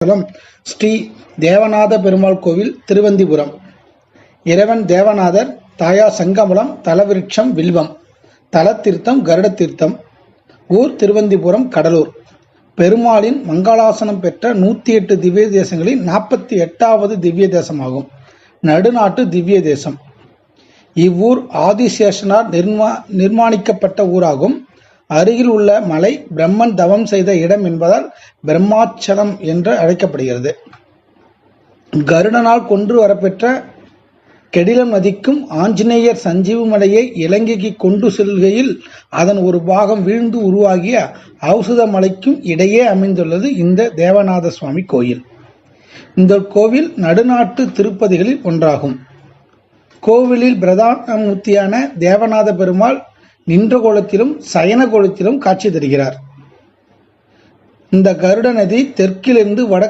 தலம் ஸ்ரீ தேவநாத பெருமாள் கோவில் திருவந்திபுரம். இறைவன் தேவநாதர் தாயார் சங்கமலம் தலவிருட்சம் வில்வம் தலத்தீர்த்தம் கருட தீர்த்தம் ஊர் திருவந்திபுரம் கடலூர். பெருமாளின் மங்களாசனம் பெற்ற நூற்றி எட்டு திவ்ய தேசங்களில் நாற்பத்தி எட்டாவது திவ்ய தேசமாகும் நடுநாட்டு திவ்ய தேசம் இவ்வூர் ஆதிசேஷனார் நிர்மா நிர்மாணிக்கப்பட்ட ஊராகும். அருகில் உள்ள மலை பிரம்மன் தவம் செய்த இடம் என்பதால் பிரம்மாச்சலம் என்று அழைக்கப்படுகிறது. கருடனால் கொன்று வரப்பெற்ற கெடிலம் நதிக்கும் ஆஞ்சநேயர் சஞ்சீவு மலையை இலங்கைக்கு கொண்டு செல்கையில் அதன் ஒரு பாகம் வீழ்ந்து உருவாகிய ஔசத மலைக்கும் இடையே அமைந்துள்ளது இந்த தேவநாத சுவாமி கோயில். இந்த கோவில் நடுநாட்டு திருப்பதிகளில் ஒன்றாகும். கோவிலில் பிரதான மூர்த்தியான தேவநாத பெருமாள் நின்ற கோலத்திலும் சயன கோலத்திலும் காட்சி தருகிறார். இந்த கருட நதி தெற்கிலிருந்து வடக்கு